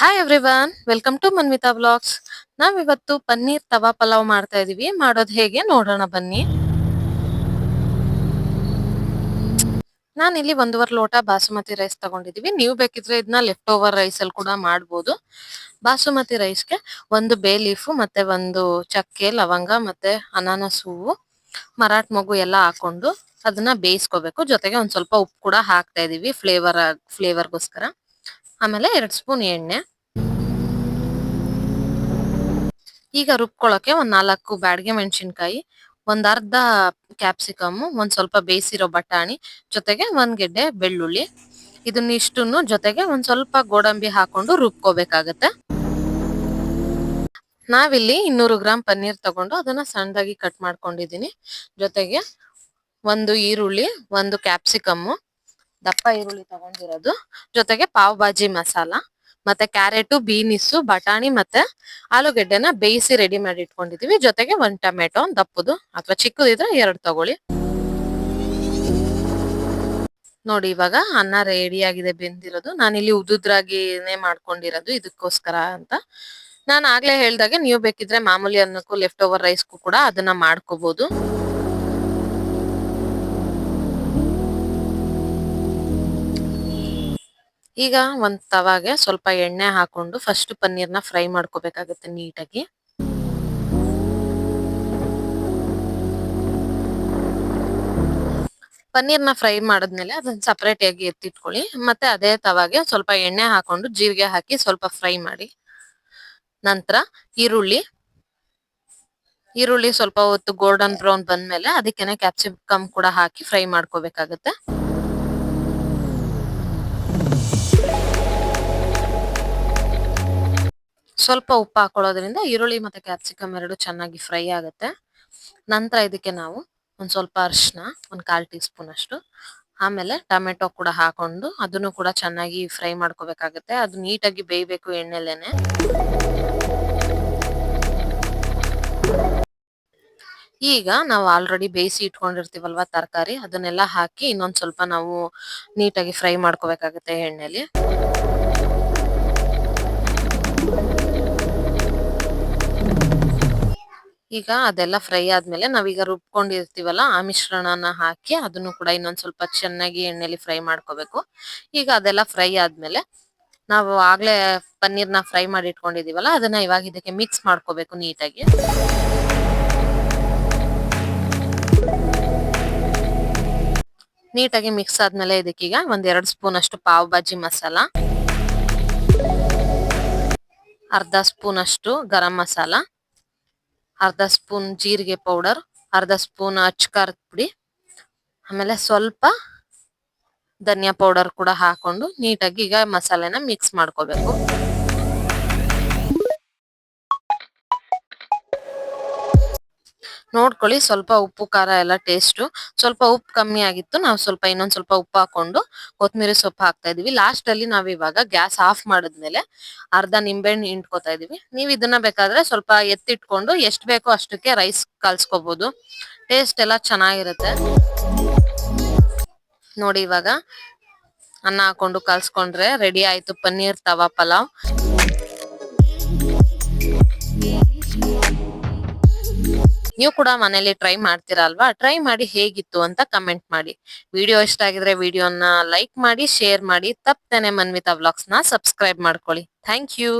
Hi everyone welcome to Manvitha blogs ನಾವಿವತ್ತು ಪನ್ನೀರ್ ತವಾ ಪಲಾವ್ ಮಾಡ್ತಾ ಇದೀವಿ. ಮಾಡೋದು ಹೇಗೆ ನೋಡೋಣ ಬನ್ನಿ. ನಾನಿಲ್ಲಿ ಒಂದೂವರೆ ಲೋಟ ಬಾಸುಮತಿ ರೈಸ್ ತಗೊಂಡಿದೀವಿ. ನೀವು ಬೇಕಿದ್ರೆ ಇದನ್ನ ಲೆಫ್ಟ್ ಓವರ್ ರೈಸ್ ಅಲ್ಲಿ ಕೂಡ ಮಾಡ್ಬೋದು. ಬಾಸುಮತಿ ರೈಸ್ಗೆ ಒಂದು ಬೇ ಲೀಫು ಮತ್ತೆ ಒಂದು ಚಕ್ಕೆ, ಲವಂಗ, ಮತ್ತೆ ಅನಾನಸ್ ಹೂವು, ಮರಾಠ್ ಮಗು ಎಲ್ಲ ಹಾಕೊಂಡು ಅದನ್ನ ಬೇಯಿಸ್ಕೋಬೇಕು. ಜೊತೆಗೆ ಒಂದ್ ಸ್ವಲ್ಪ ಉಪ್ಪು ಕೂಡ ಹಾಕ್ತಾ ಇದೀವಿ. ಫ್ಲೇವರ್ ಫ್ಲೇವರ್ಗೋಸ್ಕರ ಆಮೇಲೆ ಎರಡು ಸ್ಪೂನ್ ಎಣ್ಣೆ. ಈಗ ರುಬ್ಕೊಳ್ಳೋಕ್ಕೆ ಒಂದು ನಾಲ್ಕು ಬ್ಯಾಡ್ಗೆ ಮೆಣಸಿನ್ಕಾಯಿ, ಒಂದು ಅರ್ಧ ಕ್ಯಾಪ್ಸಿಕಮ್ಮು, ಒಂದು ಸ್ವಲ್ಪ ಬೇಯಿಸಿರೋ ಬಟಾಣಿ, ಜೊತೆಗೆ ಒಂದು ಗೆಡ್ಡೆ ಬೆಳ್ಳುಳ್ಳಿ. ಇದನ್ನ ಇಷ್ಟನ್ನು ಜೊತೆಗೆ ಒಂದು ಸ್ವಲ್ಪ ಗೋಡಂಬಿ ಹಾಕೊಂಡು ರುಬ್ಕೋಬೇಕಾಗತ್ತೆ. ನಾವಿಲ್ಲಿ ಇನ್ನೂರು ಗ್ರಾಮ್ ಪನ್ನೀರ್ ತಗೊಂಡು ಅದನ್ನ ಸಣ್ಣದಾಗಿ ಕಟ್ ಮಾಡ್ಕೊಂಡಿದ್ದೀನಿ. ಜೊತೆಗೆ ಒಂದು ಈರುಳ್ಳಿ, ಒಂದು ಕ್ಯಾಪ್ಸಿಕಮ್ ದಪ್ಪ ಈರುಳ್ಳಿ ತಗೊಂಡಿರೋದು. ಜೊತೆಗೆ ಪಾವ್ ಭಾಜಿ ಮಸಾಲ, ಮತ್ತೆ ಕ್ಯಾರೆಟು, ಬೀನಿಸ್, ಬಟಾಣಿ, ಮತ್ತೆ ಆಲೂಗಡ್ಡೆನ ಬೇಯಿಸಿ ರೆಡಿ ಮಾಡಿ ಇಟ್ಕೊಂಡಿದೀವಿ. ಜೊತೆಗೆ ಒಂದ್ ಟೊಮೆಟೊ ದಪ್ಪದು ಅಥವಾ ಚಿಕ್ಕದಿದ್ರೆ ಎರಡು ತಗೊಳ್ಳಿ. ನೋಡಿ, ಇವಾಗ ಅನ್ನ ರೆಡಿ ಆಗಿದೆ ಬೆಂದಿರೋದು. ನಾನಿಲ್ಲಿ ಉದುದ್ರಾಗಿನೇ ಮಾಡ್ಕೊಂಡಿರೋದು ಇದಕ್ಕೋಸ್ಕರ ಅಂತ. ನಾನು ಆಗ್ಲೇ ಹೇಳ್ದಾಗೆ ನೀವು ಬೇಕಿದ್ರೆ ಮಾಮೂಲಿ ಅನ್ನಕ್ಕೂ ಲೆಫ್ಟ್ ಓವರ್ ರೈಸ್ಗೂ ಕೂಡ ಅದನ್ನ ಮಾಡ್ಕೋಬಹುದು ಈಗ ಒಂದ್ ತವಾಗೆ ಸ್ವಲ್ಪ ಎಣ್ಣೆ ಹಾಕೊಂಡು ಫಸ್ಟ್ ಪನ್ನೀರ್ನ ಫ್ರೈ ಮಾಡ್ಕೋಬೇಕಾಗತ್ತೆ ನೀಟಾಗಿ. ಪನ್ನೀರ್ನ ಫ್ರೈ ಮಾಡಿದ್ಮೇಲೆ ಅದನ್ನ ಸಪರೇಟ್ ಆಗಿ ಎತ್ತಿಟ್ಕೊಳ್ಳಿ. ಮತ್ತೆ ಅದೇ ತವಾಗೆ ಸ್ವಲ್ಪ ಎಣ್ಣೆ ಹಾಕೊಂಡು ಜೀರಿಗೆ ಹಾಕಿ ಸ್ವಲ್ಪ ಫ್ರೈ ಮಾಡಿ. ನಂತರ ಈರುಳ್ಳಿ. ಈರುಳ್ಳಿ ಸ್ವಲ್ಪ ಹೊತ್ತು ಗೋಲ್ಡನ್ ಬ್ರೌನ್ ಬಂದ್ಮೇಲೆ ಅದಕ್ಕೆ ಕ್ಯಾಪ್ಸಿಕಮ್ ಕೂಡ ಹಾಕಿ ಫ್ರೈ ಮಾಡ್ಕೋಬೇಕಾಗತ್ತೆ. ಸ್ವಲ್ಪ ಉಪ್ಪು ಹಾಕೊಳ್ಳೋದ್ರಿಂದ ಈರುಳ್ಳಿ ಮತ್ತೆ ಕ್ಯಾಪ್ಸಿಕಮ್ ಎರಡು ಚೆನ್ನಾಗಿ ಫ್ರೈ ಆಗುತ್ತೆ. ನಂತರ ಇದಕ್ಕೆ ನಾವು ಒಂದ್ ಸ್ವಲ್ಪ ಅರಿಶಿನ, ಒಂದ್ ಕಾಲು ಟೀ ಸ್ಪೂನ್ ಅಷ್ಟು. ಆಮೇಲೆ ಟೊಮೆಟೊ ಕೂಡ ಹಾಕೊಂಡು ಅದನ್ನು ಕೂಡ ಚೆನ್ನಾಗಿ ಫ್ರೈ ಮಾಡ್ಕೋಬೇಕಾಗುತ್ತೆ. ಅದು ನೀಟಾಗಿ ಬೇಯಬೇಕು ಎಣ್ಣೆಲೇನೆ. ಈಗ ನಾವು ಆಲ್ರೆಡಿ ಬೇಯಿಸಿ ಇಟ್ಕೊಂಡಿರ್ತೀವಲ್ವ ತರಕಾರಿ, ಅದನ್ನೆಲ್ಲ ಹಾಕಿ ಇನ್ನೊಂದ್ ಸ್ವಲ್ಪ ನಾವು ನೀಟಾಗಿ ಫ್ರೈ ಮಾಡ್ಕೋಬೇಕಾಗುತ್ತೆ ಎಣ್ಣೆಲಿ. ಈಗ ಅದೆಲ್ಲ ಫ್ರೈ ಆದ್ಮೇಲೆ ನಾವೀಗ ರುಬ್ಕೊಂಡಿರ್ತೀವಲ್ಲ ಆ ಮಿಶ್ರಣನ ಹಾಕಿ ಅದನ್ನು ಕೂಡ ಇನ್ನೊಂದ್ ಸ್ವಲ್ಪ ಚೆನ್ನಾಗಿ ಎಣ್ಣೆಲಿ ಫ್ರೈ ಮಾಡ್ಕೋಬೇಕು. ಈಗ ಅದೆಲ್ಲ ಫ್ರೈ ಆದ್ಮೇಲೆ ನಾವು ಆಗ್ಲೇ ಪನ್ನೀರ್ನ ಫ್ರೈ ಮಾಡಿ ಇಟ್ಕೊಂಡಿದೀವಲ್ಲ ಅದನ್ನ ಇವಾಗ ಇದಕ್ಕೆ ಮಿಕ್ಸ್ ಮಾಡ್ಕೋಬೇಕು ನೀಟಾಗಿ. ನೀಟಾಗಿ ಮಿಕ್ಸ್ ಆದ್ಮೇಲೆ ಇದಕ್ಕೀಗ ಒಂದ್ ಎರಡು ಸ್ಪೂನ್ ಅಷ್ಟು ಪಾವ್ ಭಾಜಿ ಮಸಾಲ. ಅರ್ಧ ಸ್ಪೂನ್ ಅಷ್ಟು ಗರಂ ಮಸಾಲ. ಅರ್ಧ ಸ್ಪೂನ್ ಜೀರಿಗೆ ಪೌಡರ್, ಅರ್ಧ ಸ್ಪೂನ್ ಅಚ್ ಖಾರದ ಪುಡಿ, ಆಮೇಲೆ ಸ್ವಲ್ಪ ಧನಿಯಾ ಪೌಡರ್ ಕೂಡ ಹಾಕೊಂಡು ನೀಟಾಗಿ ಈಗ ಮಸಾಲೆನ ಮಿಕ್ಸ್ ಮಾಡ್ಕೋಬೇಕು. ನೋಡ್ಕೊಳ್ಳಿ. ಸ್ವಲ್ಪ ಉಪ್ಪು, ಖಾರ ಎಲ್ಲ ಟೇಸ್ಟು ಸ್ವಲ್ಪ ಉಪ್ಪು ಕಮ್ಮಿ ಆಗಿತ್ತು. ನಾವು ಸ್ವಲ್ಪ ಇನ್ನೊಂದು ಸ್ವಲ್ಪ ಉಪ್ಪು ಹಾಕೊಂಡು ಕೊತ್ತಂಬರಿ ಸೊಪ್ಪು ಹಾಕ್ತಾ ಇದೀವಿ ಲಾಸ್ಟ್ ಅಲ್ಲಿ ನಾವು ಇವಾಗ ಗ್ಯಾಸ್ ಆಫ್ ಮಾಡಿದ್ಮೇಲೆ ಅರ್ಧ ನಿಂಬೆಹಣ್ಣು ಹಿಂಡ್ಕೋತಾ ಇದೀವಿ ನೀವು ಇದನ್ನ ಬೇಕಾದ್ರೆ ಸ್ವಲ್ಪ ಎತ್ತಿಟ್ಕೊಂಡು ಎಷ್ಟು ಬೇಕೋ ಅಷ್ಟಕ್ಕೆ ರೈಸ್ ಕಲ್ಸ್ಕೋಬಹುದು ಟೇಸ್ಟ್ ಎಲ್ಲ ಚೆನ್ನಾಗಿರುತ್ತೆ. ನೋಡಿ ಇವಾಗ ಅನ್ನ ಹಾಕೊಂಡು ಕಲ್ಸ್ಕೊಂಡ್ರೆ ರೆಡಿ ಆಯ್ತು. ಪನ್ನೀರ್ ತವಾ ಪಲಾವ್. ನೀವು ಕೂಡ ಮನೇಲಿ ಟ್ರೈ ಮಾಡ್ತೀರಾ ಅಲ್ವಾ ಟ್ರೈ ಮಾಡಿ ಹೇಗಿತ್ತು ಅಂತ ಕಮೆಂಟ್ ಮಾಡಿ. ವಿಡಿಯೋ ಇಷ್ಟ ಆಗಿದ್ರೆ ವಿಡಿಯೋನ ಲೈಕ್ ಮಾಡಿ ಶೇರ್ ಮಾಡಿ ತಪ್ಪದೇನೆ ಮನ್ವಿತಾ ವ್ಲಾಗ್ಸ್ನ ಸಬ್ಸ್ಕ್ರೈಬ್ ಮಾಡ್ಕೊಳ್ಳಿ. Thank you